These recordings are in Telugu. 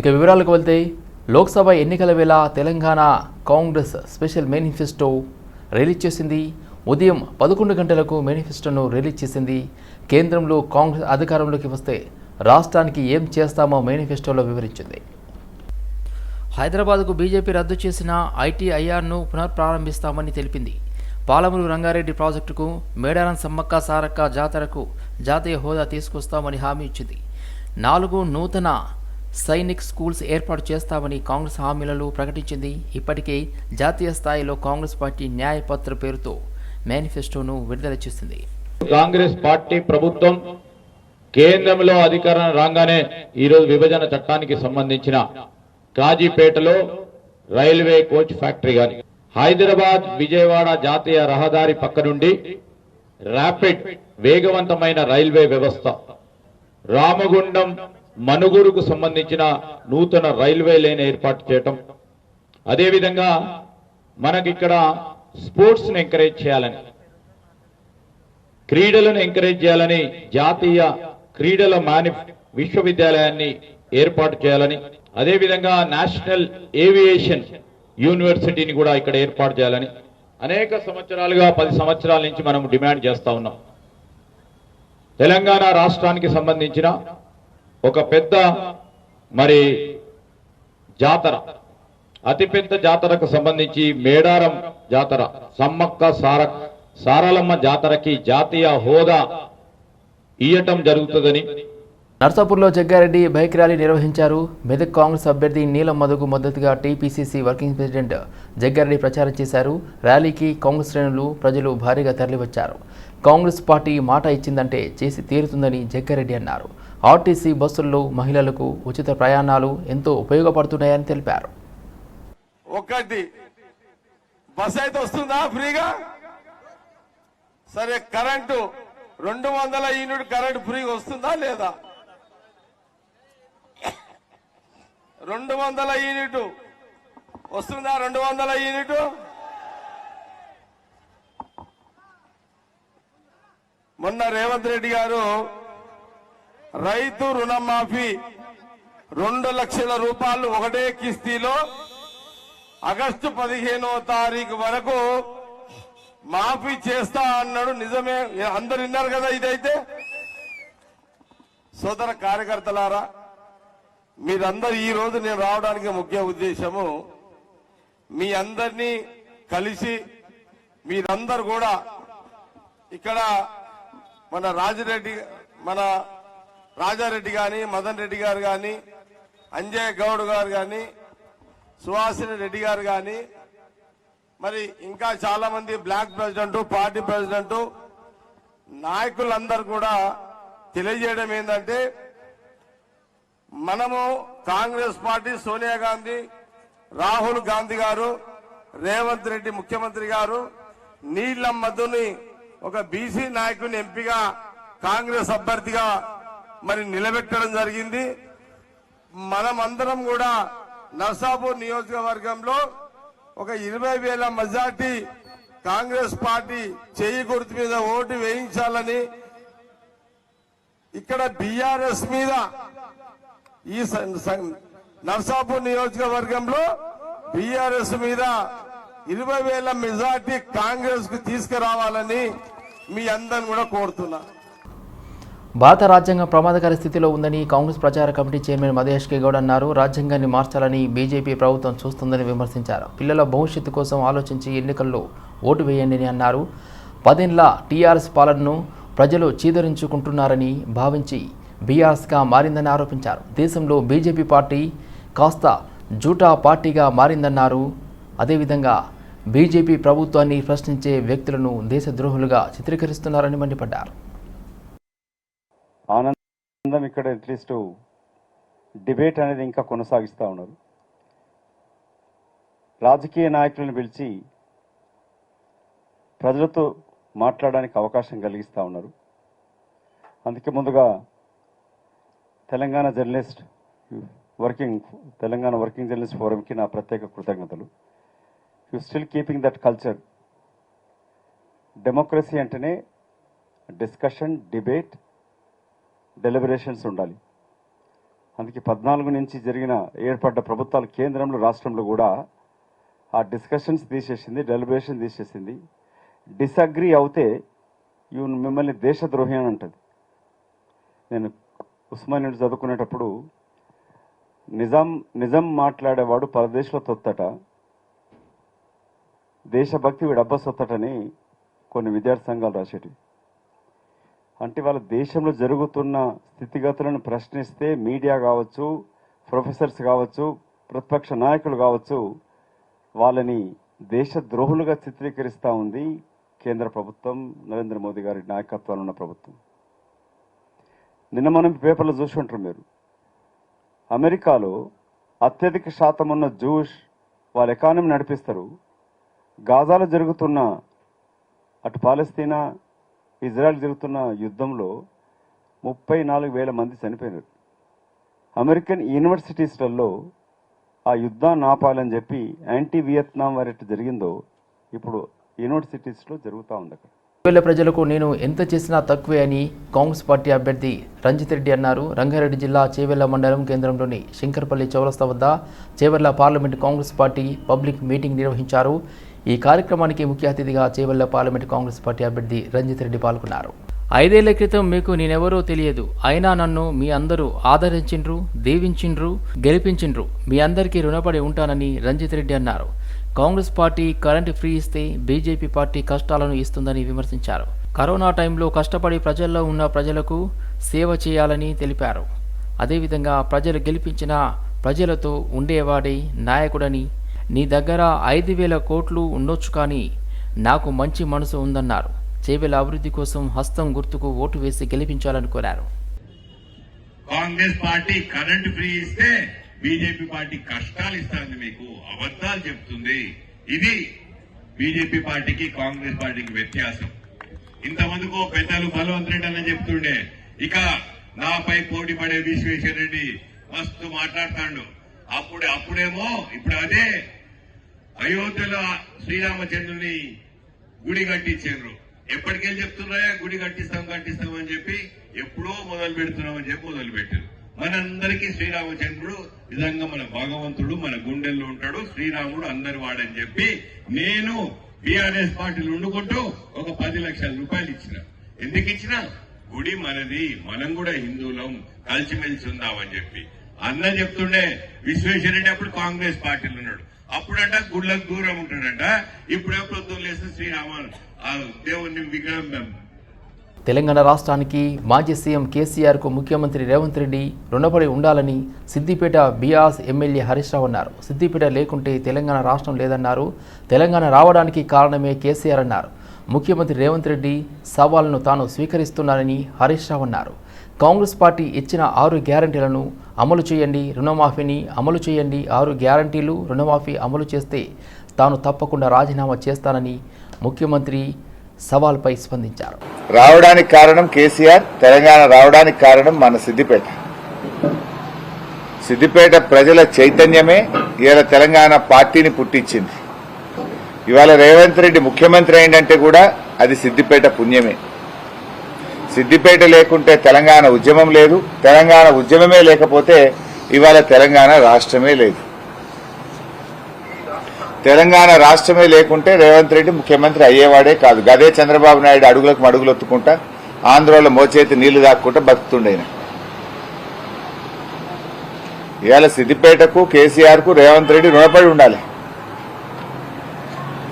ఇక వివరాలకు వెళ్తే లోక్సభ ఎన్నికల వేళ Telangana Congress special manifesto release చేసింది. ఉదయం పదకొండు గంటలకు మేనిఫెస్టోను రిలీజ్ చేసింది. కేంద్రంలో కాంగ్రెస్ అధికారంలోకి వస్తే రాష్ట్రానికి ఏం చేస్తామో మేనిఫెస్టోలో వివరించింది. హైదరాబాద్కు బీజేపీ రద్దు చేసిన ఐటీఐఆర్ను పునఃప్రారంభిస్తామని తెలిపింది. పాలమూరు రంగారెడ్డి ప్రాజెక్టుకు మేడారం సమ్మక్క సారక్క జాతరకు జాతీయ హోదా తీసుకొస్తామని హామీ ఇచ్చింది. నాలుగు నూతన సైనిక్ స్కూల్స్ ఏర్పాటు చేస్తామని కాంగ్రెస్ హామీలలో ప్రకటించింది. ఇప్పటికే జాతీయ స్థాయిలో కాంగ్రెస్ పార్టీ న్యాయపత్ర పేరుతో మేనిఫెస్టోను విడుదల చేసింది. కాంగ్రెస్ పార్టీ ప్రభుత్వం కేంద్రంలో అధికారం రాగానే ఈరోజు విభజన చట్టానికి సంబంధించిన కాజీపేటలో రైల్వే కోచ్ ఫ్యాక్టరీ కానీ హైదరాబాద్ విజయవాడ జాతీయ రహదారి పక్క నుండి ర్యాపిడ్ వేగవంతమైన రైల్వే వ్యవస్థ రామగుండం మనుగురుకు సంబంధించిన నూతన రైల్వే లైన్ ఏర్పాటు చేయటం. అదేవిధంగా మనకిక్కడ స్పోర్ట్స్ని ఎంకరేజ్ చేయాలని క్రీడలను ఎంకరేజ్ చేయాలని జాతీయ క్రీడల మాని విశ్వవిద్యాలయాన్ని ఏర్పాటు చేయాలని అదేవిధంగా నేషనల్ ఏవియేషన్ యూనివర్సిటీని కూడా ఇక్కడ ఏర్పాటు చేయాలని అనేక సంవత్సరాలుగా పది సంవత్సరాల నుంచి మనం డిమాండ్ చేస్తా ఉన్నాం. తెలంగాణ రాష్ట్రానికి సంబంధించిన ఒక పెద్ద మరి జాతర అతిపెద్ద జాతరకు సంబంధించి మేడారం జాతర సమ్మక్క సార సారలమ్మ జాతరకి జాతీయ హోదా ఇయ్యటం జరుగుతుందని. నర్సాపూర్లో జగ్గారెడ్డి బైక్ ర్యాలీ నిర్వహించారు. మెదక్ కాంగ్రెస్ అభ్యర్థి నీలం మధుకు మద్దతుగా టీపీసీసీ వర్కింగ్ ప్రెసిడెంట్ జగ్గారెడ్డి ప్రచారం చేశారు. ర్యాలీకి కాంగ్రెస్ శ్రేణులు ప్రజలు భారీగా తరలివచ్చారు. కాంగ్రెస్ పార్టీ మాట ఇచ్చిందంటే చేసి తీరుతుందని జగ్గారెడ్డి అన్నారు. ఆర్టీసీ బస్సుల్లో మహిళలకు ఉచిత ప్రయాణాలు ఎంతో ఉపయోగపడుతున్నాయని తెలిపారు. ఒకటి బస్ అయితే వస్తుందా ఫ్రీగా? సరే కరెంటు రెండు వందల యూనిట్ కరెంటు ఫ్రీగా వస్తుందా లేదా? రెండు వందల యూనిట్ వస్తుందా? రెండు వందల యూనిట్? మొన్న రేవంత్ రెడ్డి గారు రైతు రుణమాఫీ రెండు లక్షల రూపాయలు ఒకటే కిస్తీలో ఆగస్టు పదిహేనో తారీఖు వరకు మాఫీ చేస్తా అన్నాడు. నిజమే అందరు విన్నారు కదా ఇదైతే? సోదర కార్యకర్తలారా మీరందరూ ఈ రోజు నేను రావడానికి ముఖ్య ఉద్దేశము మీ అందరినీ కలిసి మీరందరు కూడా ఇక్కడ మన రాజిరెడ్డి మన రాజారెడ్డి గాని మదన్ రెడ్డి గారు గాని అంజయ్ గౌడ్ గారు గాని సుహాసిని రెడ్డి గారు గాని మరి ఇంకా చాలా మంది బ్లాక్ ప్రెసిడెంట్ పార్టీ ప్రెసిడెంట్ నాయకులందరూ కూడా తెలియజేయడం ఏంటంటే మనము కాంగ్రెస్ పార్టీ సోనియా గాంధీ రాహుల్ గాంధీ గారు రేవంత్ రెడ్డి ముఖ్యమంత్రి గారు నీళ్ళ మధుని ఒక బీసీ నాయకుని ఎంపీగా కాంగ్రెస్ అభ్యర్థిగా మరి నిలబెట్టడం జరిగింది. మనమందరం కూడా నర్సాపూర్ నియోజకవర్గంలో ఒక ఇరవై వేల మెజార్టీ కాంగ్రెస్ పార్టీ చేయి గుర్తు మీద ఓటు వేయించాలని ఇక్కడ బీఆర్ఎస్ మీద ఈ నర్సాపూర్ నియోజకవర్గంలో బీఆర్ఎస్ మీద ఇరవై వేల మెజార్టీ కాంగ్రెస్కు తీసుకురావాలని మీ అందరిని కూడా కోరుతున్నా. భారత రాజ్యాంగం ప్రమాదకర స్థితిలో ఉందని కాంగ్రెస్ ప్రచార కమిటీ చైర్మన్ మధేష్ గౌడ్ అన్నారు. రాజ్యాంగాన్ని మార్చాలని బీజేపీ ప్రభుత్వం చూస్తుందని విమర్శించారు. పిల్లల భవిష్యత్తు కోసం ఆలోచించి ఎన్నికల్లో ఓటు వేయండి అని అన్నారు. పదేళ్ళ టీఆర్ఎస్ పాలనను ప్రజలు చీదరించుకుంటున్నారని భావించి బీఆర్ఎస్గా మారిందని ఆరోపించారు. దేశంలో బీజేపీ పార్టీ కాస్త జూటా పార్టీగా మారిందన్నారు. అదేవిధంగా బీజేపీ ప్రభుత్వాన్ని ప్రశ్నించే వ్యక్తులను దేశద్రోహులుగా చిత్రీకరిస్తున్నారని మండిపడ్డారు. ఆనందం ఇక్కడ అట్లీస్ట్ డిబేట్ అనేది ఇంకా కొనసాగిస్తూ ఉన్నారు. రాజకీయ నాయకులను పిలిచి ప్రజలతో మాట్లాడడానికి అవకాశం కలిగిస్తూ ఉన్నారు. అందుకే ముందుగా Telangana journalist working Telangana working journalist ఫోరంకి నా ప్రత్యేక కృతజ్ఞతలు. You still keeping that culture democracy అంటేనే డిస్కషన్ డిబేట్ డెలిబరేషన్స్ ఉండాలి. అందుకే పద్నాలుగు నుంచి జరిగిన ఏర్పడ్డ ప్రభుత్వాలు కేంద్రంలో రాష్ట్రంలో కూడా ఆ డిస్కషన్స్ తీసేసింది డెలిబరేషన్ తీసేసింది. డిసగ్రీ అవుతే ఈవెన్ మిమ్మల్ని దేశద్రోహి అని అంటది. నేను ఉస్మానియా చదువుకునేటప్పుడు నిజాం నిజం మాట్లాడేవాడు పరదేశంలో తొత్తట దేశభక్తి వీడు అబ్బ సొత్తటని కొన్ని విద్యార్థి సంఘాలు రాసేటివి. అంటే వాళ్ళ దేశంలో జరుగుతున్న స్థితిగతులను ప్రశ్నిస్తే మీడియా కావచ్చు ప్రొఫెసర్స్ కావచ్చు ప్రతిపక్ష నాయకులు కావచ్చు వాళ్ళని దేశ ద్రోహులుగా చిత్రీకరిస్తూ ఉంది కేంద్ర ప్రభుత్వం నరేంద్ర మోదీ గారి నాయకత్వంలో ఉన్న ప్రభుత్వం. నిన్న మనం పేపర్లో చూసి ఉంటారు మీరు. అమెరికాలో అత్యధిక శాతం ఉన్న జూష్ వాళ్ళ ఎకానమీ నడిపిస్తారు. గాజాలో జరుగుతున్న అటు పాలస్తీనా ఇజ్రాయెల్ జరుగుతున్న యుద్ధంలో ముప్పై నాలుగు వేల మంది చనిపోయినారు. అమెరికన్ యూనివర్సిటీస్లలో ఆ యుద్ధాన్ని ఆపాలని చెప్పి యాంటీ వియత్నాం వారి జరిగిందో ఇప్పుడు యూనివర్సిటీస్లో జరుగుతూ ఉంది అక్కడ. వేల ప్రజలకు నేను ఎంత చేసినా తక్కువే అని కాంగ్రెస్ పార్టీ అభ్యర్థి రంజిత్ రెడ్డి అన్నారు. రంగారెడ్డి జిల్లా చేవెళ్ళ మండలం కేంద్రంలోని శంకర్పల్లి చౌరస్తా వద్ద Chevella parliament Congress party public meeting నిర్వహించారు. ఈ కార్యక్రమానికి ముఖ్య అతిథిగా చేవెళ్ళ పార్లమెంటు కాంగ్రెస్ పార్టీ అభ్యర్థి రంజిత్ రెడ్డి పాల్గొన్నారు. ఐదేళ్ళ క్రితం మీకు నేనెవరో తెలియదు. అయినా నన్ను మీ అందరూ ఆదరించిండ్రు దీవించిండ్రు గెలిపించిండ్రు. మీ అందరికీ రుణపడి ఉంటానని రంజిత్ రెడ్డి అన్నారు. కాంగ్రెస్ పార్టీ కరెంటు ఫ్రీ ఇస్తే బీజేపీ పార్టీ కష్టాలను ఇస్తుందని విమర్శించారు. కరోనా టైంలో కష్టపడి ప్రజల్లో ఉన్న ప్రజలకు సేవ చేయాలని తెలిపారు. అదేవిధంగా ప్రజలు గెలిపించిన ప్రజలతో ఉండేవాడే నాయకుడని నీ దగ్గర ఐదు వేల కోట్లు ఉండొచ్చు కానీ నాకు మంచి మనసు ఉందన్నారు. చేవెల అభివృద్ధి కోసం హస్తం గుర్తుకు ఓటు వేసి గెలిపించాలని కోరారు. కాంగ్రెస్ పార్టీ కరెంట్ ఫ్రీ ఇస్తే బీజేపీ పార్టీ కష్టాలు ఇస్తుంది మీకు అబద్ధాలు చెప్తుంది. ఇది బీజేపీ పార్టీకి కాంగ్రెస్ పార్టీకి వ్యత్యాసం. ఇంతమందికో పెద్దలు బలవంత్ రెడ్డి అని చెప్తుండే. ఇక నాపై పోటీ పడే విశ్వేశ్వర రెడ్డి మస్తు మాట్లాడతాడు. అప్పుడు అప్పుడేమో ఇప్పుడు అదే అయోధ్యలో శ్రీరామచంద్రుని గుడి కట్టించారు ఎప్పటికెళ్ళి చెప్తున్నాయా? గుడి కట్టిస్తాం కట్టిస్తామని చెప్పి ఎప్పుడో మొదలు పెడుతున్నామని చెప్పి మొదలు పెట్టారు. మనందరికీ శ్రీరామచంద్రుడు నిజంగా మన భగవంతుడు మన గుండెల్లో ఉంటాడు. శ్రీరాముడు అందరి వాడని చెప్పి నేను బీఆర్ఎస్ పార్టీలు వండుకుంటూ ఒక పది లక్షల రూపాయలు ఇచ్చిన. ఎందుకు ఇచ్చిన? గుడి మనది. మనం కూడా హిందువులం. కలిసిమెలిసి ఉందామని చెప్పి. అన్న చెప్తుండే విశ్వేశ్వరరెడ్డి అప్పుడు కాంగ్రెస్ పార్టీలో ఉన్నాడు. అప్పుడంట గుళ్ళకు దూరం ఉంటాడంట. ఇప్పుడే ప్రభుత్వం లేస్తే శ్రీరామ ఆ దేవుని విగ్రహం. తెలంగాణ రాష్ట్రానికి మాజీ సీఎం కేసీఆర్కు ముఖ్యమంత్రి రేవంత్ రెడ్డి రుణపడి ఉండాలని సిద్దిపేట బీఆర్ఎస్ ఎమ్మెల్యే హరీష్ రావు అన్నారు. సిద్దిపేట లేకుంటే తెలంగాణ రాష్ట్రం లేదన్నారు. తెలంగాణ రావడానికి కారణమే కేసీఆర్ అన్నారు. ముఖ్యమంత్రి రేవంత్ రెడ్డి సవాళ్ళను తాను స్వీకరిస్తున్నానని హరీష్ రావు అన్నారు. కాంగ్రెస్ పార్టీ ఇచ్చిన ఆరు గ్యారంటీలను అమలు చేయండి రుణమాఫీని అమలు చేయండి. ఆరు గ్యారంటీలు రుణమాఫీ అమలు చేస్తే తాను తప్పకుండా రాజీనామా చేస్తానని ముఖ్యమంత్రి సవాల్పై స్పందించారు. రావడానికి కారణం కేసీఆర్ తెలంగాణ రావడానికి కారణం మన సిద్దిపేట. సిద్దిపేట ప్రజల చైతన్యమే ఇవాళ తెలంగాణ పార్టీని పుట్టించింది. ఇవాళ రేవంత్ రెడ్డి ముఖ్యమంత్రి అయిందంటే కూడా అది సిద్దిపేట పుణ్యమే. సిద్దిపేట లేకుంటే తెలంగాణ ఉద్యమం లేదు. తెలంగాణ ఉద్యమమే లేకపోతే ఇవాళ తెలంగాణ రాష్ట్రమే లేదు. తెలంగాణ రాష్ట్రమే లేకుంటే రేవంత్ రెడ్డి ముఖ్యమంత్రి అయ్యేవాడే కాదు. గదే చంద్రబాబు నాయుడు అడుగులకు మడుగులు ఒత్తుకుంటా ఆంధ్రలో మోచేతి నీళ్ళు దాక్కుంటా బతుకుతుండేన ఇవాళ సిద్దిపేటకు కేసీఆర్కు రేవంత్ రెడ్డి రుణపడి ఉండాలి.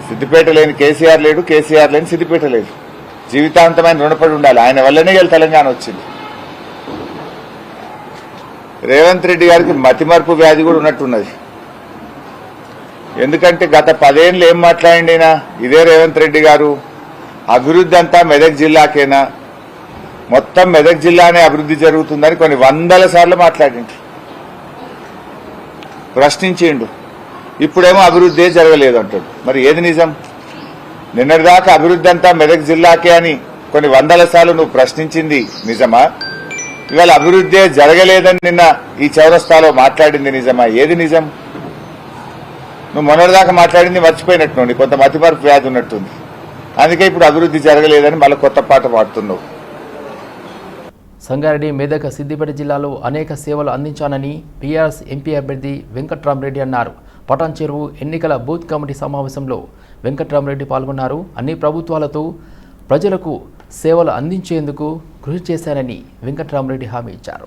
సిద్దిపేట లేని కేసీఆర్ లేడు కేసీఆర్ లేని సిద్దిపేట లేదు. జీవితాంతమైన రుణపడి ఉండాలి. ఆయన వల్లనే ఇవాళ తెలంగాణ వచ్చింది. రేవంత్ రెడ్డి గారికి మతిమరుపు వ్యాధి కూడా ఉన్నట్టున్నది. ఎందుకంటే గత పదేళ్ళు ఏం మాట్లాడిండినా ఇదే రేవంత్ రెడ్డి గారు. అభివృద్ధి అంతా మెదక్ జిల్లాకేనా? మొత్తం మెదక్ జిల్లానే అభివృద్ధి జరుగుతుందని కొన్ని వందల సార్లు మాట్లాడిండు. ప్రశ్నించిండు. ఇప్పుడేమో అభివృద్ధి జరగలేదు అంటాడు మరి ఏది నిజం? నిన్నటిదాకా అభివృద్ధి అంతా మెదక్ జిల్లాకే అని కొన్ని వందల సార్లు నువ్వు ప్రశ్నించింది నిజమా? ఇవాళ అభివృద్ధి జరగలేదని నిన్న ఈ చౌరస్తాలో మాట్లాడింది నిజమా? ఏది నిజం? నువ్వు మొన్నటిదాకా మాట్లాడింది మర్చిపోయినట్టుండి కొంత మతిమరుపు వ్యాధి ఉన్నట్టుంది. అందుకే ఇప్పుడు అభివృద్ధి జరగలేదని మళ్ళీ కొత్త పాట పాడుతున్నావు. సంగారెడ్డి మెదక్ సిద్దిపేట జిల్లాలో అనేక సేవలు అందించానని టీఆర్ఎస్ ఎంపీ అభ్యర్థి వెంకట్రామరెడ్డి అన్నారు. పటాన్ చెరువు ఎన్నికల బూత్ కమిటీ సమావేశంలో వెంకట్రామరెడ్డి పాల్గొన్నారు. అన్ని ప్రభుత్వాలతో ప్రజలకు సేవలు అందించేందుకు కృషి చేశానని వెంకట్రామరెడ్డి హామీ ఇచ్చారు.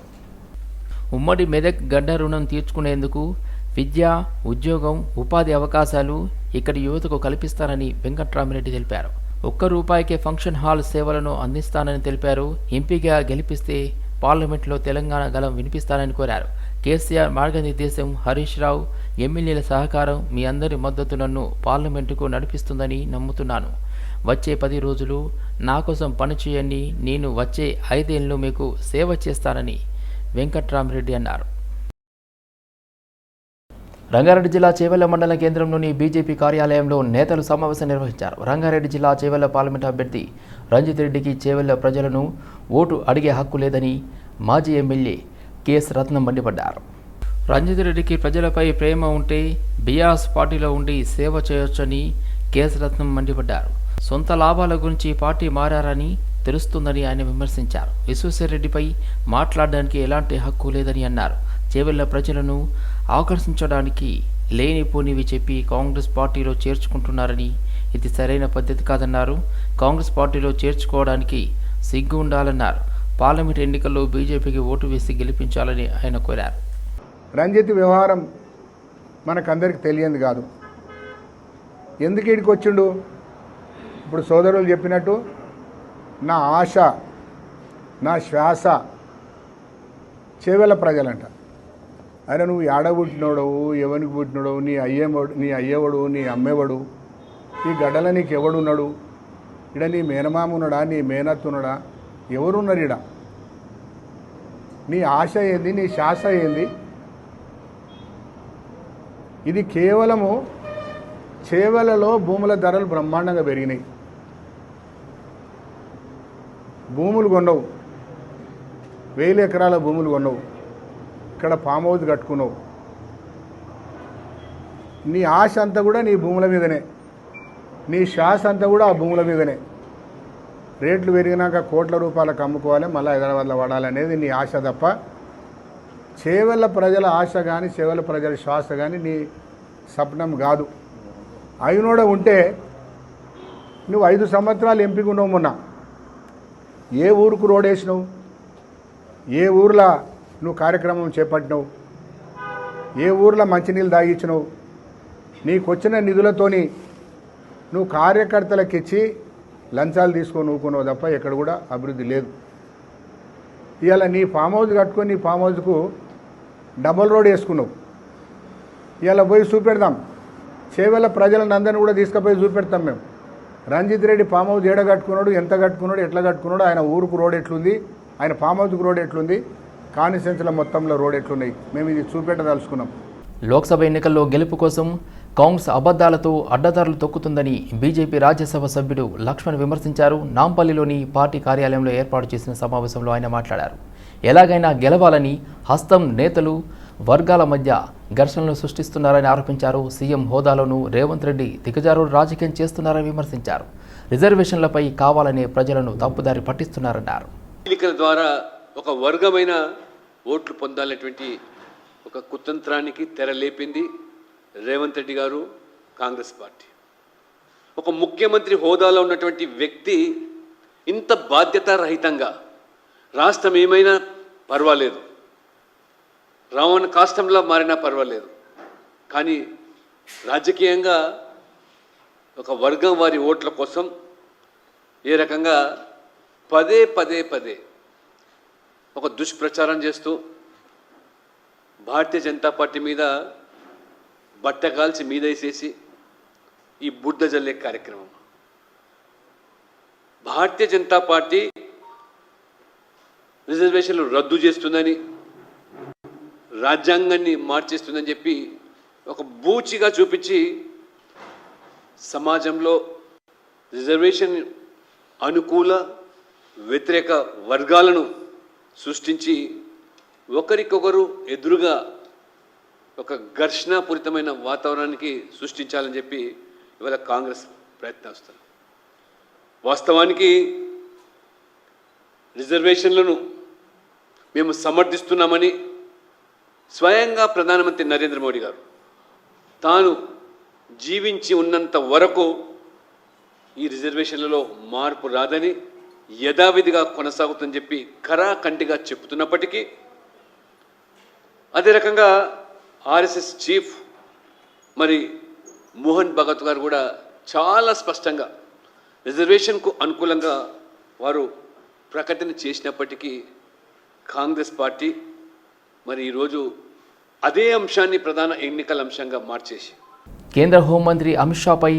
ఉమ్మడి మెదక్ గడ్డ రుణం తీర్చుకునేందుకు విద్య ఉద్యోగం ఉపాధి అవకాశాలు ఇక్కడి యువతకు కల్పిస్తానని వెంకట్రామరెడ్డి తెలిపారు. ఒక్క రూపాయికే ఫంక్షన్ హాల్ సేవలను అందిస్తానని తెలిపారు. ఎంపీగా గెలిపిస్తే పార్లమెంట్లో తెలంగాణ గలం వినిపిస్తానని కోరారు. కేసీఆర్ మార్గనిర్దేశం హరీష్ రావు ఎమ్మెల్యేల సహకారం మీ అందరి మద్దతు నన్ను పార్లమెంటుకు నడిపిస్తుందని నమ్ముతున్నాను. వచ్చే పది రోజులు నా కోసం పనిచేయండి నేను వచ్చే ఐదేళ్ళు మీకు సేవ చేస్తానని వెంకట్రామరెడ్డి అన్నారు. రంగారెడ్డి జిల్లా చేవెళ్ళ మండల కేంద్రంలోని బీజేపీ కార్యాలయంలో నేతలు సమావేశం నిర్వహించారు. రంగారెడ్డి జిల్లా చేవెళ్ళ పార్లమెంట్ అభ్యర్థి రంజిత్ రెడ్డికి చేవెళ్ళ ప్రజలను ఓటు అడిగే హక్కు లేదని మాజీ ఎమ్మెల్యే కెఎస్ రత్నం మండిపడ్డారు. రంజిత్ రెడ్డికి ప్రజలపై ప్రేమ ఉంటే బీఆర్ఎస్ పార్టీలో ఉండి సేవ చేయొచ్చని కెఎస్ రత్నం మండిపడ్డారు. సొంత లాభాల గురించి పార్టీ మారారని తెలుస్తుందని ఆయన విమర్శించారు. విశ్వేశ్వరరెడ్డిపై మాట్లాడడానికి ఎలాంటి హక్కు లేదని అన్నారు. చేవెళ్ళ ప్రజలను ఆకర్షించడానికి లేనిపోనివి చెప్పి కాంగ్రెస్ పార్టీలో చేర్చుకుంటున్నారని ఇది సరైన పద్ధతి కాదన్నారు. కాంగ్రెస్ పార్టీలో చేర్చుకోవడానికి సిగ్గు ఉండాలన్నారు. పార్లమెంట్ ఎన్నికల్లో బీజేపీకి ఓటు వేసి గెలిపించాలని ఆయన కోరారు. రంజిత్ వ్యవహారం మనకందరికి తెలియంది కాదు. ఎందుకు ఇక్కడికి వచ్చిండు? ఇప్పుడు సోదరులు చెప్పినట్టు నా ఆశ నా శ్వాస చేవెల ప్రజలంట. ఆయన నువ్వు ఏడ పుట్టినోడవు ఎవరికి పుట్టినోడవు నీ అయ్యేవాడు నీ అయ్యేవాడు నీ అమ్మేవాడు ఈ గడ్డల నీకు ఎవడున్నాడు ఇడ నీ మేనమామ ఉన్నాడా నీ మేనత్తు ఉన్నాడా? ఎవరున్నారు ఇడ నీ ఆశ ఏంది? నీ శ్వాస ఏంది? ఇది కేవలము చేవలలో భూముల ధరలు బ్రహ్మాండంగా పెరిగినాయి. భూములు కొనవు వేల ఎకరాల భూములు కొనవు ఇక్కడ ఫామ్ హౌస్ కట్టుకున్నావు. నీ ఆశ అంతా కూడా నీ భూముల మీదనే. నీ శ్వాస అంతా కూడా ఆ భూముల మీదనే. రేట్లు పెరిగినాక కోట్ల రూపాయలకు అమ్ముకోవాలి మళ్ళీ హైదరాబాద్లో వాడాలనేది నీ ఆశ తప్ప చేవెళ్ళ ప్రజల ఆశ కానీ చేవెళ్ళ ప్రజల శ్వాస కానీ నీ స్వప్నం కాదు. అయినోడ ఉంటే నువ్వు ఐదు సంవత్సరాలు ఎంపిక ఉన్నావు మొన్న. ఏ ఊరుకు రోడ్ వేసినావు? ఏ ఊర్లో నువ్వు కార్యక్రమం చేపట్టినావు? ఏ ఊర్లో మంచినీళ్ళు తాగించినావు? నీకు వచ్చిన నిధులతోని నువ్వు కార్యకర్తలకు ఇచ్చి లంచాలు తీసుకొని ఊకున్నావు తప్ప ఎక్కడ కూడా అభివృద్ధి లేదు. ఇవాళ నీ ఫామ్ హౌస్ కట్టుకొని నీ ఫామ్ హౌస్కు డబల్ రోడ్ వేసుకున్నావు. ఇవాళ పోయి చూపెడదాం. చేవేళ ప్రజలను అందరినీ కూడా తీసుకుపోయి చూపెడతాం మేము. రంజిత్ రెడ్డి ఫామ్ హౌస్ ఏడ కట్టుకున్నాడు ఎంత కట్టుకున్నాడు ఎట్లా కట్టుకున్నాడు ఆయన ఊరుకు రోడ్ ఎట్లుంది ఆయన ఫామ్ హౌస్కు రోడ్ ఎట్లుంది కాన్స్టిట్యున్సీల మొత్తంలో రోడ్ ఎట్లున్నాయి మేము ఇది చూపెట్టదలుచుకున్నాం. లోక్సభ ఎన్నికల్లో గెలుపు కోసం కాంగ్రెస్ అబద్ధాలతో అడ్డదారులు తొక్కుతుందని బీజేపీ రాజ్యసభ సభ్యుడు లక్ష్మణ్ విమర్శించారు. నాంపల్లిలోని పార్టీ కార్యాలయంలో ఏర్పాటు చేసిన సమావేశంలో ఆయన మాట్లాడారు. ఎలాగైనా గెలవాలని హస్తం నేతలు వర్గాల మధ్య ఘర్షణలు సృష్టిస్తున్నారని ఆరోపించారు. సీఎం హోదాలోనూ రేవంత్ రెడ్డి దిగజారుడు రాజకీయం చేస్తున్నారని విమర్శించారు. రిజర్వేషన్లపై కావాలనే ప్రజలను తప్పుదారి పట్టిస్తున్నారన్నారు. ఎన్నికల ద్వారా ఒక వర్గమైన ఓట్లు పొందాలనేటువంటి ఒక కుతంత్రానికి తెరలేపింది. రేవంత్ రెడ్డి గారు కాంగ్రెస్ పార్టీ. ఒక ముఖ్యమంత్రి హోదాలో ఉన్నటువంటి వ్యక్తి ఇంత బాధ్యతారహితంగా రాష్ట్రం ఏమైనా పర్వాలేదు. రావణ కాష్టంలా మారినా పర్వాలేదు. కానీ రాజకీయంగా ఒక వర్గం వారి ఓట్ల కోసం ఏ రకంగా పదే పదే పదే ఒక దుష్ప్రచారం చేస్తూ భారతీయ జనతా పార్టీ మీద బట్టగాల్చి మీదేసేసి ఈ బుడ్డ జల్లే కార్యక్రమం. భారతీయ జనతా పార్టీ రిజర్వేషన్లు రద్దు చేస్తుందని రాజ్యాంగాన్ని మార్చేస్తుందని చెప్పి ఒక బూచిగా చూపించి సమాజంలో రిజర్వేషన్ అనుకూల వ్యతిరేక వర్గాలను సృష్టించి ఒకరికొకరు ఎదురుగా ఒక ఘర్షణాపూరితమైన వాతావరణానికి సృష్టించాలని చెప్పి ఇవాళ కాంగ్రెస్ ప్రయత్నిస్తారు వాస్తవానికి రిజర్వేషన్లను మేము సమర్థిస్తున్నామని స్వయంగా ప్రధానమంత్రి నరేంద్ర మోడీ గారు తాను జీవించి ఉన్నంత వరకు ఈ రిజర్వేషన్లలో మార్పు రాదని యథావిధిగా కొనసాగుతుందని చెప్పి కరాకంటిగా చెప్తున్నప్పటికీ అదే రకంగా ఆర్ఎస్ఎస్ చీఫ్ మరి మోహన్ భగత్ గారు కూడా చాలా స్పష్టంగా రిజర్వేషన్కు అనుకూలంగా వారు ప్రకటన చేసినప్పటికీ కాంగ్రెస్ పార్టీ మరి ఈరోజు అదే అంశాన్ని ప్రధాన ఎన్నికల అంశంగా మార్చేసి కేంద్ర హోంమంత్రి Amit షాపై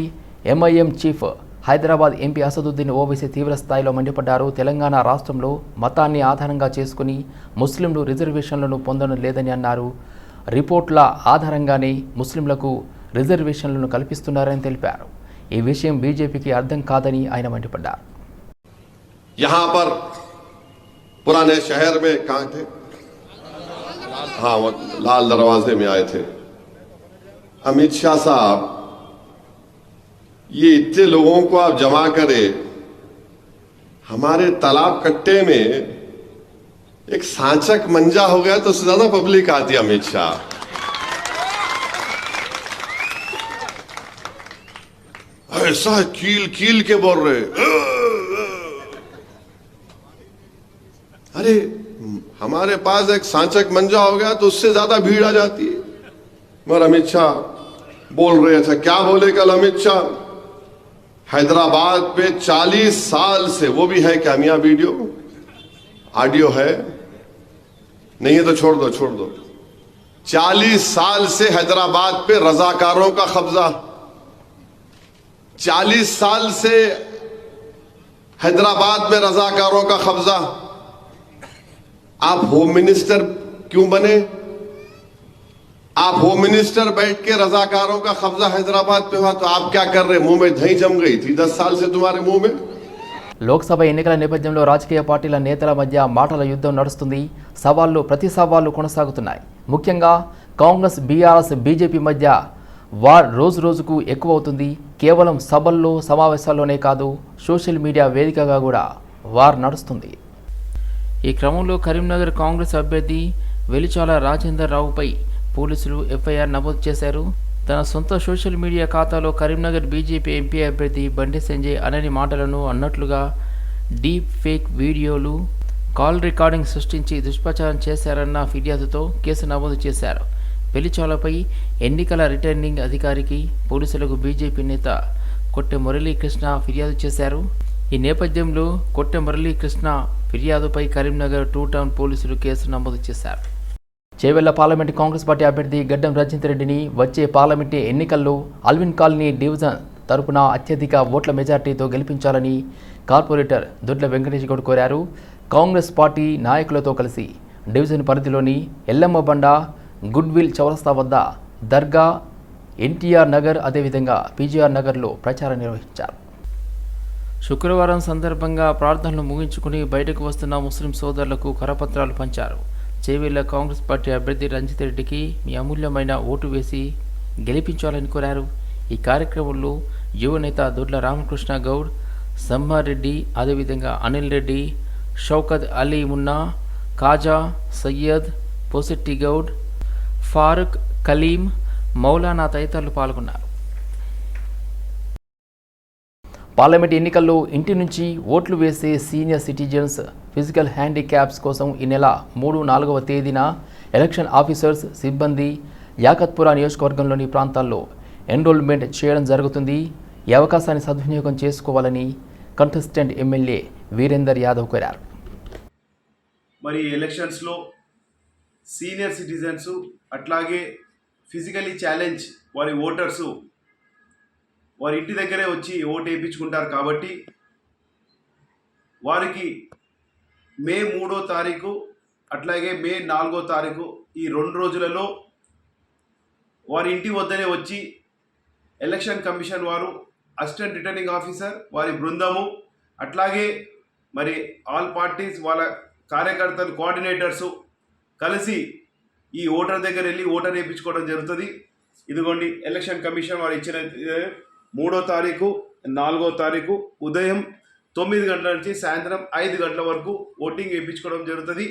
MIM chief Hyderabad MP Asaduddin Owaisi తీవ్ర స్థాయిలో మండిపడ్డారు. తెలంగాణ రాష్ట్రంలో మతాన్ని ఆధారంగా చేసుకుని ముస్లింలు రిజర్వేషన్లను పొందడం లేదని అన్నారు. రిపోర్ట్ల ఆధారంగానే ముస్లింలకు రిజర్వేషన్లను కల్పిస్తున్నారని తెలిపారు ఈ విషయం బీజేపీకి అర్థం కాదని ఆయన మండిపడ్డారు यहाँ पर पुराने शहर में कहा थे हाँ वो लाल दरवाजे में आए थे अमित शाह साहब ये इतने लोगों को आप जमा करे हमारे तालाब कट्टे में एक सांचक मंजा हो गया तो उससे ज़्यादा पब्लिक आती है अमित शाह। ऐसा कील कील के बोल रहे अरे, हमारे पास एक सांचक मंजा हो गया तो उससे ज़्यादा भीड़ आ जाती है। मगर अमित शाह बोल रहे थे क्या बोले कल अमित शाह? हैदराबाद पे 40 साल से, वो भी है क्या मियाँ वीडियो? ऑडियो है? نہیں ہے تو چھوڑ دو چھوڑ دو۔ چالیس سال سے حیدرآباد پہ رضاکاروں کا قبضہ۔ چالیس سال سے حیدرآباد میں رضاکاروں کا قبضہ۔ آپ ہوم منسٹر کیوں بنے؟ آپ ہوم منسٹر بیٹھ کے رضاکاروں کا قبضہ حیدرآباد پہ ہوا تو آپ کیا کر رہے منہ میں دھائی جم گئی تھی۔ دس سال سے تمہارے منہ میں۔ లోక్సభ ఎన్నికల నేపథ్యంలో రాజకీయ పార్టీల నేతల మధ్య మాటల యుద్ధం నడుస్తుంది. సవాళ్ళు ప్రతి సవాళ్ళు కొనసాగుతున్నాయి. ముఖ్యంగా కాంగ్రెస్ బీఆర్ఎస్ బీజేపీ మధ్య వార్ రోజు రోజుకు ఎక్కువ అవుతుంది కేవలం సభల్లో సమావేశాల్లోనే కాదు సోషల్ మీడియా వేదికగా కూడా వార్ నడుస్తుంది. ఈ క్రమంలో కరీంనగర్ కాంగ్రెస్ అభ్యర్థి వెలిచాల రాజేందర్ రావుపై పోలీసులు ఎఫ్ఐఆర్ నమోదు చేశారు. తన సొంత సోషల్ మీడియా ఖాతాలో కరీంనగర్ బీజేపీ ఎంపీ అభ్యర్థి బండి సంజయ్ అనని మాటలను అన్నట్లుగా డీప్ ఫేక్ వీడియోలు కాల్ రికార్డింగ్ సృష్టించి దుష్ప్రచారం చేశారన్న ఫిర్యాదుతో కేసు నమోదు చేశారు. పెళ్ళిచాలపై ఎన్నికల రిటర్నింగ్ అధికారికి పోలీసులకు బీజేపీ నేత కొట్టె మురళీకృష్ణ ఫిర్యాదు చేశారు. ఈ నేపథ్యంలో కొట్టె మురళీకృష్ణ ఫిర్యాదుపై కరీంనగర్ టూ టౌన్ పోలీసులు కేసు నమోదు చేశారు. చేవెళ్ళ పార్లమెంటు కాంగ్రెస్ పార్టీ అభ్యర్థి గడ్డం రెడ్డిని వచ్చే పార్లమెంటు ఎన్నికల్లో అల్విన్ కాలనీ డివిజన్ తరపున అత్యధిక ఓట్ల మెజార్టీతో గెలిపించాలని కార్పొరేటర్ దొడ్ల వెంకటేష్ గౌడ్ కోరారు. కాంగ్రెస్ పార్టీ నాయకులతో కలిసి డివిజన్ పరిధిలోని ఎల్లమ్మ బండ గుడ్విల్ చౌరస్తా వద్ద దర్గా ఎన్టీఆర్ నగర్ అదేవిధంగా పీజీఆర్ నగర్లో ప్రచారం నిర్వహించారు. శుక్రవారం సందర్భంగా ప్రార్థనలు ముగించుకుని బయటకు వస్తున్న ముస్లిం సోదరులకు కరపత్రాలు పంచారు. చేవేళ్ళ కాంగ్రెస్ పార్టీ అభ్యర్థి రంజిత్ రెడ్డికి మీ అమూల్యమైన ఓటు వేసి గెలిపించాలని కోరారు. ఈ కార్యక్రమంలో యువ నేత దొడ్ల రామకృష్ణ గౌడ్ సమ్మారెడ్డి అదేవిధంగా అనిల్ రెడ్డి షౌకత్ అలీ మున్నా కాజా సయ్యద్ పోసెట్టి గౌడ్ ఫారూక్ కలీం మౌలానా తదితరులు పాల్గొన్నారు. పార్లమెంట్ ఎన్నికల్లో ఇంటి నుంచి ఓట్లు వేసే సీనియర్ సిటిజన్స్ ఫిజికల్ హ్యాండిక్యాప్స్ కోసం ఈ నెల మూడు నాలుగవ తేదీన ఎలక్షన్ ఆఫీసర్స్ సిబ్బంది యాకత్పురా నియోజకవర్గంలోని ప్రాంతాల్లో ఎన్రోల్మెంట్ చేయడం జరుగుతుంది. ఈ అవకాశాన్ని సద్వినియోగం చేసుకోవాలని కంటెస్టెంట్ ఎమ్మెల్యే వీరేందర్ యాదవ్ కోరారు. మరి ఎలక్షన్స్లో సీనియర్ సిటిజన్స్ అట్లాగే ఫిజికలీ ఛాలెంజ్ వారి ఓటర్సు వారి ఇంటి దగ్గరే వచ్చి ఓటు వేయించుకుంటారు కాబట్టి వారికి మే మూడో తారీఖు అట్లాగే మే నాలుగో తారీఖు ఈ రెండు రోజులలో వారి ఇంటి వద్దనే వచ్చి ఎలక్షన్ కమిషన్ వారు అసిస్టెంట్ రిటర్నింగ్ ఆఫీసర్ వారి బృందము అట్లాగే మరి ఆల్ పార్టీస్ వాళ్ళ కార్యకర్తలు కోఆర్డినేటర్సు కలిసి ఈ ఓటర్ దగ్గర వెళ్ళి ఓటర్ వేయించుకోవడం జరుగుతుంది. ఇదిగోండి ఎలక్షన్ కమిషన్ వారు ఇచ్చిన మూడో తారీఖు నాలుగో తారీఖు ఉదయం తొమ్మిది గంటల నుంచి సాయంత్రం ఐదు గంటల వరకు ఓటింగ్ వేయించుకోవడం జరుగుతుంది.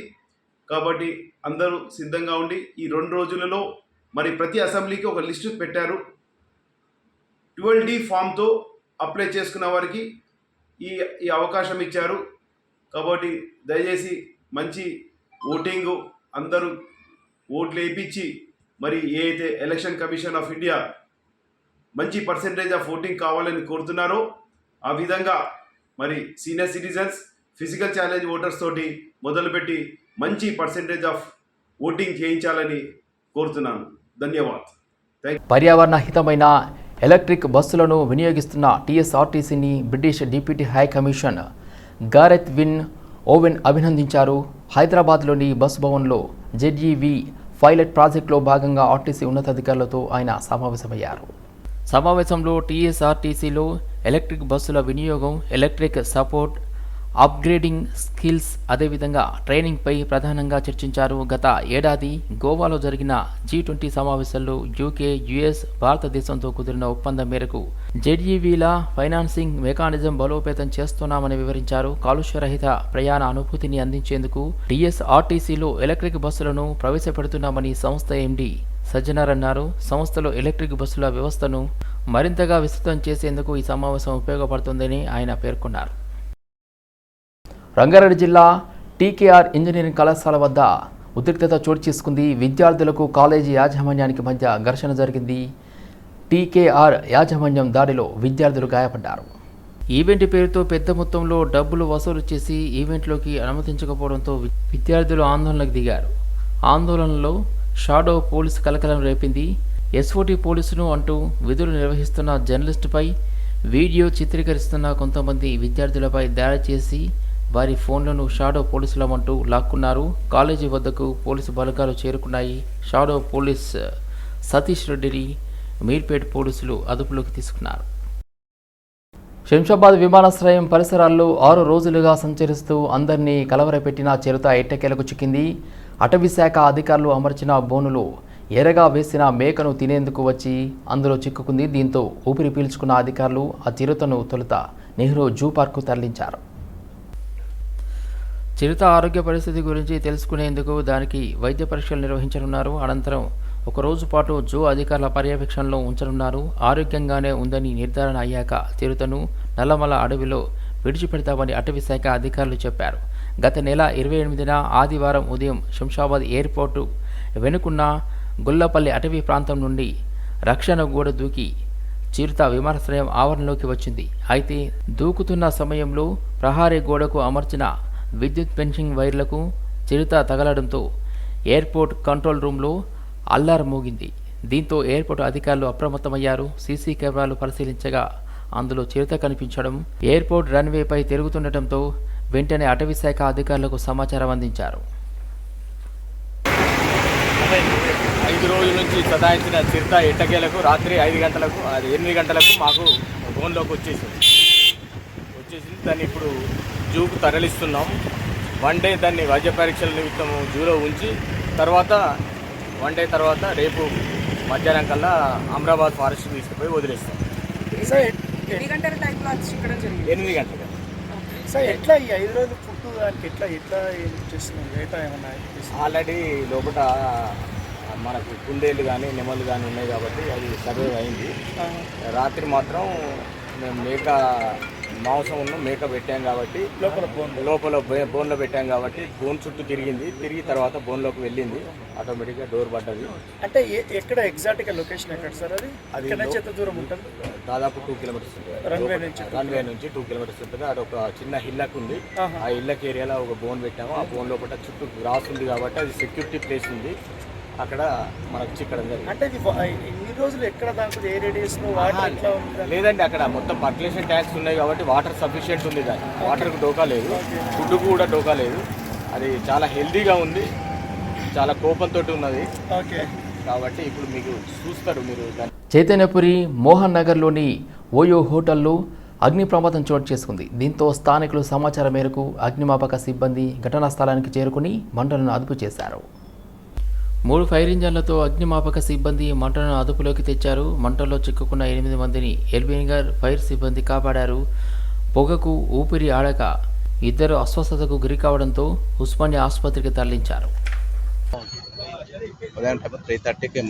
కాబట్టి అందరూ సిద్ధంగా ఉండి ఈ రెండు రోజులలో మరి ప్రతి అసెంబ్లీకి ఒక లిస్టు పెట్టారు. ట్వెల్వ్ డి ఫామ్తో అప్లై చేసుకున్న వారికి ఈ ఈ అవకాశం ఇచ్చారు. కాబట్టి దయచేసి మంచి ఓటింగు అందరూ ఓట్లు వేయించి మరి ఏ అయితే ఎలక్షన్ కమిషన్ ఆఫ్ ఇండియా మంచి పర్సంటేజ్ ఆఫ్ ఓటింగ్ కావాలని కోరుతున్నారో ఆ విధంగా మరి senior citizens physical challenge voters తోటి మొదలుపెట్టి మంచి పర్సంటేజ్ ఆఫ్ ఓటింగ్ చేయించాలని కోరుతున్నాను. ధన్యవాద్. పర్యావరణ హితమైన ఎలక్ట్రిక్ బస్సులను వినియోగిస్తున్న టీఎస్ఆర్టీసీని British deputy high commission Gareth Wynn Owen అభినందించారు. హైదరాబాద్లోని బస్ భవన్లో జెడ్ఈవి పైలట్ ప్రాజెక్టులో భాగంగా ఆర్టీసీ ఉన్నతాధికారులతో ఆయన సమావేశమయ్యారు. సమావేశంలో టీఎస్ఆర్టీసీలో ఎలక్ట్రిక్ బస్సుల వినియోగం ఎలక్ట్రిక్ సపోర్ట్ అప్గ్రేడింగ్ స్కిల్స్ అదేవిధంగా ట్రైనింగ్పై ప్రధానంగా చర్చించారు. గత ఏడాది గోవాలో జరిగిన జీ ట్వంటీ సమావేశంలో యూకే యుఎస్ భారతదేశంతో కుదిరిన ఒప్పందం మేరకు జెడ్ఈవీల ఫైనాన్సింగ్ మెకానిజం బలోపేతం చేస్తున్నామని వివరించారు. కాలుష్యరహిత ప్రయాణ అనుభూతిని అందించేందుకు డిఎస్ఆర్టీసీలో ఎలక్ట్రిక్ బస్సులను ప్రవేశపెడుతున్నామని సంస్థ ఎండీ సజ్జనార్ అన్నారు. సంస్థలో ఎలక్ట్రిక్ బస్సుల వ్యవస్థను మరింతగా విస్తృతం చేసేందుకు ఈ సమావేశం ఉపయోగపడుతుందని ఆయన పేర్కొన్నారు. రంగారెడ్డి జిల్లా టీకేఆర్ ఇంజనీరింగ్ కళాశాల వద్ద ఉద్రిక్తత చోటు చేసుకుంది. విద్యార్థులకు కాలేజీ యాజమాన్యానికి మధ్య ఘర్షణ జరిగింది. టీకేఆర్ యాజమాన్యం దాడిలో విద్యార్థులు గాయపడ్డారు. ఈవెంట్ పేరుతో పెద్ద మొత్తంలో డబ్బులు వసూలు చేసి ఈవెంట్లోకి అనుమతించకపోవడంతో విద్యార్థులు ఆందోళనకు దిగారు. ఆందోళనలో షాడో పోలీసు కలకలం రేపింది. ఎస్ఓటి పోలీసును అంటూ విధులు నిర్వహిస్తున్న జర్నలిస్టుపై వీడియో చిత్రీకరిస్తున్న కొంతమంది విద్యార్థులపై దాడి చేసి వారి ఫోన్లను షాడో పోలీసులమంటూ లాక్కున్నారు. కాలేజీ వద్దకు పోలీసు బలగాలు చేరుకున్నాయి. షాడో పోలీస్ సతీష్ రెడ్డిని మీర్పేట్ పోలీసులు అదుపులోకి తీసుకున్నారు. శంషాబాద్ విమానాశ్రయం పరిసరాల్లో ఆరు రోజులుగా సంచరిస్తూ అందరినీ కలవరపెట్టిన చిరుత ఎట్టకేలకు చిక్కింది. అటవీ శాఖ అధికారులు అమర్చిన బోనులో ఎరగా వేసిన మేకను తినేందుకు వచ్చి అందులో చిక్కుకుంది. దీంతో ఊపిరి పీల్చుకున్న అధికారులు ఆ చిరుతను తొలుత నెహ్రూ జూ పార్కు తరలించారు. చిరుత ఆరోగ్య పరిస్థితి గురించి తెలుసుకునేందుకు దానికి వైద్య పరీక్షలు నిర్వహించనున్నారు. అనంతరం ఒకరోజు పాటు జూ అధికారుల పర్యవేక్షణలో ఉంచనున్నారు. ఆరోగ్యంగానే ఉందని నిర్ధారణ అయ్యాక చిరుతను నల్లమల అడవిలో విడిచిపెడతామని అటవీ శాఖ అధికారులు చెప్పారు. గత నెల ఇరవై ఎనిమిదిన ఆదివారం ఉదయం శంషాబాద్ ఎయిర్పోర్టు వెనుకున్న గుల్లపల్లి అటవీ ప్రాంతం నుండి రక్షణ గోడ దూకి చిరుత విమానాశ్రయం ఆవరణలోకి వచ్చింది. అయితే దూకుతున్న సమయంలో ప్రహారీ గోడకు అమర్చిన విద్యుత్ పెన్షింగ్ వైర్లకు చిరుత తగలడంతో ఎయిర్పోర్ట్ కంట్రోల్ రూమ్లో అల్లార్ మోగింది. దీంతో ఎయిర్పోర్ట్ అధికారులు అప్రమత్తమయ్యారు. సీసీ కెమెరాలు పరిశీలించగా అందులో చిరుత కనిపించడం ఎయిర్పోర్ట్ రన్వేపై తిరుగుతుండటంతో వెంటనే అటవీ శాఖ అధికారులకు సమాచారం అందించారు ఐదు నుంచి సదాయించిన చిరుత ఎట్టకేలకు రాత్రి ఐదు గంటలకు అది ఎనిమిది గంటలకు మాకు ఫోన్లోకి వచ్చేసింది. వచ్చేసింది. దాన్ని ఇప్పుడు జూకు తరలిస్తున్నాం. వన్ డే దాన్ని వైద్య పరీక్షల నిమిత్తం జూలో ఉంచి తర్వాత వన్ డే తర్వాత రేపు మధ్యాహ్నం కల్లా అమరాబాద్ ఫారెస్ట్ తీసుకుపోయి వదిలేస్తాం. గంటల వచ్చి ఎనిమిది గంటలకు. సార్ ఎట్లా ఈ ఐదు రోజులు ఫుడ్ దానికి ఎట్లా ఎట్లా ఏమన్నా? ఆల్రెడీ లోపల మనకు కుందేళ్ళు కానీ నెమలు కానీ ఉన్నాయి కాబట్టి అది సర్వే అయింది. రాత్రి మాత్రం మేము మేక మాంసం ఉన్న మేక పెట్టాం కాబట్టి లోపల బోన్. లోపల బోన్లో పెట్టాం కాబట్టి బోన్ చుట్టూ తిరిగింది. తిరిగి తర్వాత బోన్లోకి వెళ్ళింది. ఆటోమేటిక్గా డోర్ పడ్డది. అంటే ఎక్కడ ఎగ్జాక్ట్గా లొకేషన్ ఎక్కడ సార్ అది? అది ఎంత దూరం ఉంటుంది? దాదాపు టూ కిలోమీటర్స్ ఉంటుంది. నుంచి రన్వే నుంచి టూ కిలోమీటర్స్ ఉంటుంది. అది ఒక చిన్న హిల్లక్ ఉంది. ఆ హిల్లక్ ఏరియాలో ఒక బోన్ పెట్టాము. ఆ బోన్ లోపల చుట్టూ గ్రాస్ ఉంది కాబట్టి అది సెక్యూరిటీ ప్లేస్ ఉంది. అక్కడ మనకు చిక్కడం జరిగింది. అంటే రోజులు ఎక్కడ ఏ వాటర్ లేదండి అక్కడ మొత్తం పర్కులేషన్ ట్యాంక్స్ ఉన్నాయి కాబట్టి వాటర్ సఫిషియెంట్ ఉంది దాన్ని వాటర్కు డోకా లేదు. ఫుడ్ కూడా డోకా లేదు. అది చాలా హెల్దీగా ఉంది. చాలా కోపంతో ఉన్నది. ఓకే. కాబట్టి ఇప్పుడు మీకు చూస్తారు మీరు చైతన్యపురి మోహన్ నగర్లోని ఓయో హోటల్లో అగ్ని ప్రమాదం చోటు చేసుకుంది. దీంతో స్థానికులు సమాచారం మేరకు అగ్నిమాపక సిబ్బంది ఘటనా స్థలానికి చేరుకుని మంటలను అదుపు చేశారు. మూడు ఫైర్ ఇంజన్లతో అగ్నిమాపక సిబ్బంది మంటను అదుపులోకి తెచ్చారు. మంటల్లో చిక్కుకున్న ఎనిమిది మందిని ఎల్బీనగర్ ఫైర్ సిబ్బంది కాపాడారు. పొగకు ఊపిరి ఆడక ఇద్దరు అస్వస్థతకు గురి కావడంతో ఉస్మానియా ఆసుపత్రికి తరలించారు. ఉదయం త్రీ థర్టీకి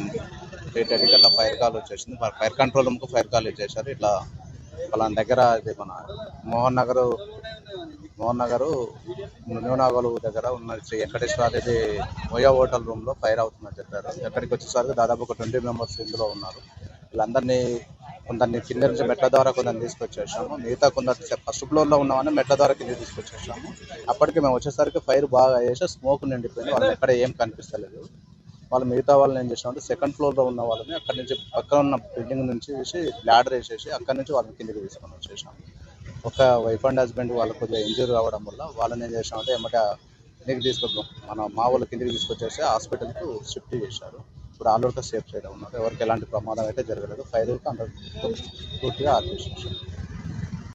త్రీ థర్టీకి అట్లా ఫైర్ కాల్ వచ్చేసింది. ఫైర్ కంట్రోల్ రూమ్కి ఫైర్ కాల్ ఇచ్చేసారు ఇట్లా వాళ్ళ దగ్గర ఇది మన మోహన్ నగర్ మోహన్ నగర్ న్యూనాగోలు దగ్గర ఉన్న శ్రీ వెంకటేశ్వర ఇది మోయా హోటల్ రూమ్లో ఫైర్ అవుతుందని చెప్పారు. ఎక్కడికి వచ్చేసరికి దాదాపు ఒక ట్వంటీ మెంబర్స్ ఇందులో ఉన్నారు. వీళ్ళందరినీ కొందరిని కింద నుంచి మెట్ల ద్వారా కొందరిని తీసుకొచ్చేసాము. మిగతా కొందరు ఫస్ట్ ఫ్లోర్లో ఉన్నామని మెట్ల ద్వారా కింద తీసుకొచ్చేసాము. అప్పటికి మేము వచ్చేసరికి ఫైర్ బాగా చేసి స్మోక్ నిండిపోయింది. వాళ్ళకి ఎక్కడ ఏం కనిపిస్తలేదు. వాళ్ళు మిగతా వాళ్ళని ఏం చేసామంటే సెకండ్ ఫ్లోర్లో ఉన్న వాళ్ళని అక్కడి నుంచి పక్కన ఉన్న బిల్డింగ్ నుంచి వేసి ల్యాడర్ వేసేసి అక్కడి నుంచి వాళ్ళని కిందకి తీసుకొని వచ్చేసాము. ఒక వైఫ్ అండ్ హస్బెండ్ వాళ్ళకు కొద్దిగా ఇంజూరీ రావడం వల్ల వాళ్ళని ఏం చేసామంటే ఎమ్మట కిందికి తీసుకొద్దాం మన మా వాళ్ళు కిందికి తీసుకొచ్చేసి హాస్పిటల్కు షిఫ్ట్ చేశారు. ఇప్పుడు ఆల్రెడీ సేఫ్ సైడ్ ఉన్నారు. ఎవరికి ఎలాంటి ప్రమాదం అయితే జరగలేదు. ఫైర్ అయితే అందరూ పూర్తిగా ఆపేసేసారు